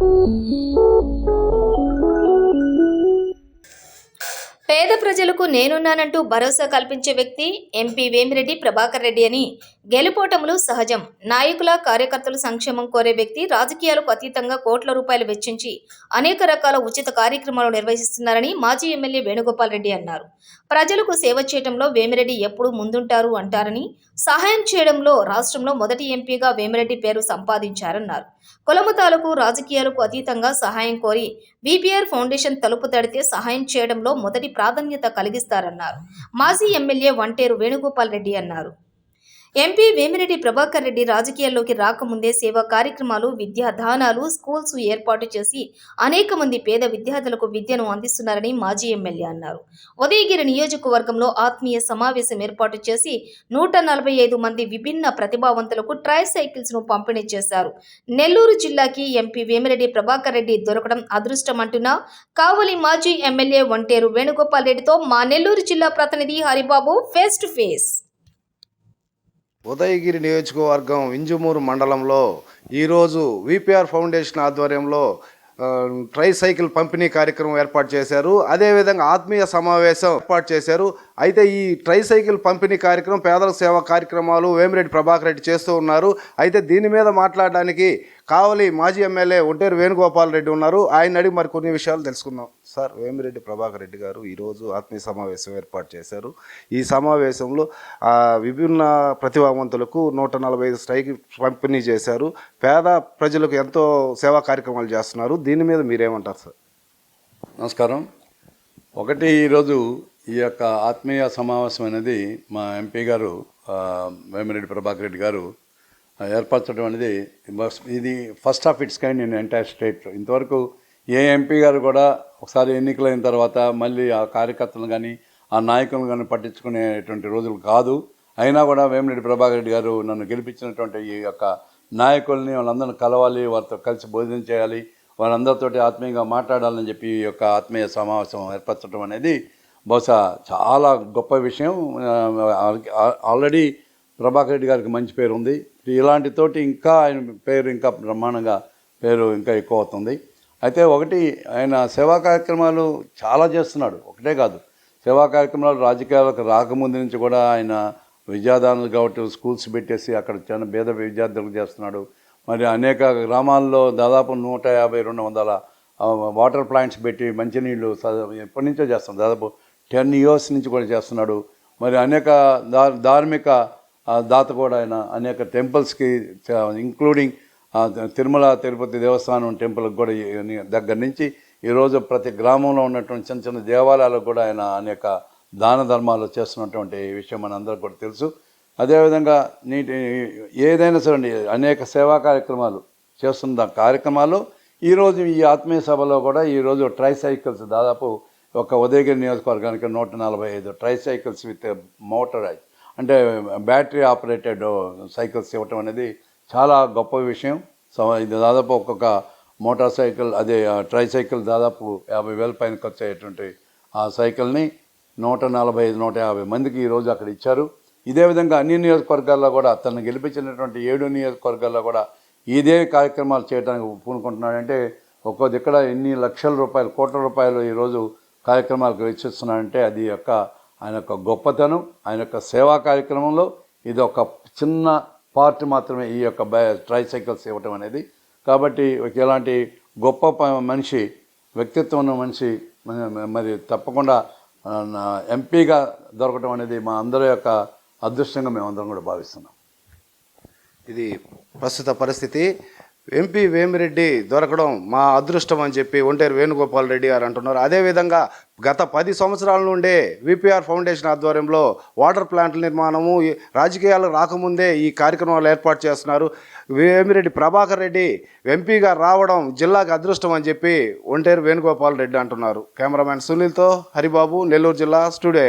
Thank you. ప్రజలకు నేనున్నానంటూ భరోసా కల్పించే వ్యక్తి ఎంపీ వేమిరెడ్డి ప్రభాకర్ రెడ్డి అని. గెలుపోటములు సహజం. నాయకుల కార్యకర్తలు సంక్షేమం కోరే వ్యక్తి రాజకీయాలకు అతీతంగా కోట్ల రూపాయలు వెచ్చించి అనేక రకాల ఉచిత కార్యక్రమాలు నిర్వహిస్తున్నారని మాజీ ఎమ్మెల్యే వేణుగోపాల్ రెడ్డి అన్నారు. ప్రజలకు సేవ చేయడంలో వేమిరెడ్డి ఎప్పుడూ ముందుంటారు అంటారని సహాయం చేయడంలో రాష్ట్రంలో మొదటి ఎంపీగా వేమిరెడ్డి పేరు సంపాదించారన్నారు. కులమతాలకు రాజకీయాలకు అతీతంగా సహాయం కోరి బీపీఆర్ ఫౌండేషన్ తలుపు తడితే సహాయం చేయడంలో మొదటి ప్రాధాన్యత కలిగిస్తారన్నారు. మాజీ ఎమ్మెల్యే వంటేరు వేణుగోపాల్ రెడ్డి అన్నారు. ఎంపీ వేమిరెడ్డి ప్రభాకర్ రెడ్డి రాజకీయాల్లోకి రాకముందే సేవా కార్యక్రమాలు విద్యా దానాలు స్కూల్స్ ఏర్పాటు చేసి అనేక మంది పేద విద్యార్థులకు విద్యను అందిస్తున్నారని మాజీ ఎమ్మెల్యే అన్నారు. ఉదయగిరి నియోజకవర్గంలో ఆత్మీయ సమావేశం ఏర్పాటు చేసి నూట నలభై ఐదు మంది విభిన్న ప్రతిభావంతులకు ట్రై సైకిల్స్ను పంపిణీ చేశారు. నెల్లూరు జిల్లాకి ఎంపీ వేమిరెడ్డి ప్రభాకర్ రెడ్డి దొరకడం అదృష్టం అంటున్నా కావలి మాజీ ఎమ్మెల్యే వంటేరు వేణుగోపాల్ రెడ్డితో మా నెల్లూరు జిల్లా ప్రతినిధి Haribabu face to face. Udayagiri నియోజకవర్గం ఇంజుమూరు మండలంలో ఈరోజు విపిఆర్ ఫౌండేషన్ ఆధ్వర్యంలో ట్రైసైకిల్ ట్రై సైకిల్ పంపిణీ కార్యక్రమం ఏర్పాటు చేశారు. అదేవిధంగా ఆత్మీయ సమావేశం ఏర్పాటు చేశారు. అయితే ఈ ట్రై సైకిల్ పంపిణీ కార్యక్రమం పేదల సేవా కార్యక్రమాలు వేమిరెడ్డి ప్రభాకర్ రెడ్డి చేస్తూ ఉన్నారు. అయితే దీని మీద మాట్లాడడానికి కావలి మాజీ ఎమ్మెల్యే ఒంటేరు వేణుగోపాల్ రెడ్డి ఉన్నారు. ఆయన అడిగి మరి కొన్ని విషయాలు తెలుసుకుందాం. సార్ వేమిరెడ్డి ప్రభాకర్ రెడ్డి గారు ఈరోజు ఆత్మీయ సమావేశం ఏర్పాటు చేశారు. ఈ సమావేశంలో విభిన్న ప్రతిభావంతులకు నూట నలభై ఐదు స్ట్రైక్ పంపిణీ చేశారు. పేద ప్రజలకు ఎంతో సేవా కార్యక్రమాలు చేస్తున్నారు. దీని మీద మీరేమంటారు సార్? నమస్కారం. ఒకటి ఈరోజు ఈ యొక్క ఆత్మీయ సమావేశం అనేది మా ఎంపీ గారు వేమిరెడ్డి ప్రభాకర్ రెడ్డి గారు ఏర్పరచడం అనేది బస్- ఇది first of its kind in entire state ఇంతవరకు ఏ ఎంపీ గారు కూడా ఒకసారి ఎన్నికలైన తర్వాత మళ్ళీ ఆ కార్యకర్తలను కానీ ఆ నాయకులను కానీ పట్టించుకునేటువంటి రోజులు కాదు. అయినా కూడా వేమిరెడ్డి ప్రభాకర్ రెడ్డి గారు నన్ను గెలిపించినటువంటి ఈ యొక్క నాయకుల్ని వాళ్ళందరిని కలవాలి వారితో కలిసి భోజనం చేయాలి వారందరితోటి ఆత్మీయంగా మాట్లాడాలని చెప్పి ఈ యొక్క ఆత్మీయ సమావేశం ఏర్పరచడం అనేది బహుశా చాలా గొప్ప విషయం. ఆల్రెడీ ప్రభాకర్ రెడ్డి గారికి మంచి పేరు ఉంది. ఇలాంటి తోటి ఇంకా ఆయన పేరు ఇంకా బ్రహ్మాండంగా పేరు ఇంకా ఎక్కువ అవుతుంది. అయితే ఒకటి ఆయన సేవా కార్యక్రమాలు చాలా చేస్తున్నాడు. ఒకటే కాదు సేవా కార్యక్రమాలు రాజకీయాలకు రాకముందు నుంచి కూడా ఆయన విద్యాదానులు కాబట్టి స్కూల్స్ పెట్టేసి అక్కడ చాలా పేద విద్యార్థులకు చేస్తున్నాడు. మరి అనేక గ్రామాల్లో దాదాపు నూట యాభై రెండు వందల వాటర్ ప్లాంట్స్ పెట్టి మంచినీళ్ళు స- ఎప్పటి నుంచో చేస్తాం దాదాపు టెన్ ఇయర్స్ నుంచి కూడా చేస్తున్నాడు. మరి అనేక ధార్మిక దాత కూడా ఆయన అనేక టెంపుల్స్కి ఇంక్లూడింగ్ తిరుమల తిరుపతి దేవస్థానం టెంపుల్కి కూడా ఈ- దగ్గర నుంచి ఈరోజు ప్రతి గ్రామంలో ఉన్నటువంటి చిన్న చిన్న దేవాలయాలకు కూడా ఆయన అనేక దాన ధర్మాలు చేస్తున్నటువంటి విషయం మనందరికీ కూడా తెలుసు. అదేవిధంగా నీటి ఏదైనా సరే అండి, అనేక సేవా కార్యక్రమాలు చేస్తున్న కార్యక్రమాలు ఈరోజు ఈ ఆత్మీయ సభలో కూడా ఈరోజు ట్రై సైకిల్స్ దాదాపు ఒక ఉదయగిరి నియోజకవర్గానికి నూట నలభై ఐదు ట్రై సైకిల్స్ విత్ మోటరైజ్ అంటే బ్యాటరీ ఆపరేటెడ్ సైకిల్స్ ఇవ్వటం అనేది చాలా గొప్ప విషయం. సో ఇది దాదాపు ఒక్కొక్క మోటార్ సైకిల్ అదే ట్రై సైకిల్ దాదాపు యాభై వేల పైన ఖర్చు అయ్యేటువంటి ఆ సైకిల్ని నూట నలభై ఐదు నూట యాభై మందికి ఈరోజు అక్కడ ఇచ్చారు. ఇదే విధంగా అన్ని నియోజకవర్గాల్లో కూడా తను గెలిపించినటువంటి ఏడు నియోజకవర్గాల్లో కూడా ఇదే కార్యక్రమాలు చేయడానికి పూనుకుంటున్నాడంటే ఒక్కో దిక్కడ ఎన్ని లక్షల రూపాయలు కోట్ల రూపాయలు ఈరోజు కార్యక్రమాలకు వెచ్చిస్తున్నాడంటే అది యొక్క ఆయన యొక్క గొప్పతనం ఆయన యొక్క సేవా కార్యక్రమంలో ఇది ఒక చిన్న పార్ట్ మాత్రమే ఈ యొక్క ట్రై సైకిల్స్ ఇవ్వటం అనేది. కాబట్టి ఎలాంటి గొప్ప మనిషి వ్యక్తిత్వం ఉన్న మనిషి మరి తప్పకుండా ఎంపీగా దొరకటం అనేది మా అందరి యొక్క అదృష్టంగా మేమందరం కూడా భావిస్తున్నాం. ఇది ప్రస్తుత పరిస్థితి. ఎంపీ వేమిరెడ్డి దొరకడం మా అదృష్టం అని చెప్పి ఒంటేరు వేణుగోపాల్ రెడ్డి గారు అంటున్నారు. అదేవిధంగా గత పది సంవత్సరాల నుండే విపిఆర్ ఫౌండేషన్ ఆధ్వర్యంలో వాటర్ ప్లాంట్ల నిర్మాణము రాజకీయాలు రాకముందే ఈ కార్యక్రమాలు ఏర్పాటు చేస్తున్నారు. వేమిరెడ్డి ప్రభాకర్ రెడ్డి ఎంపీగా రావడం జిల్లాకు అదృష్టం అని చెప్పి ఒంటేరు వేణుగోపాల్ రెడ్డి అంటున్నారు. కెమెరామ్యాన్ సునీల్తో హరిబాబు నెల్లూరు జిల్లా స్టూడియో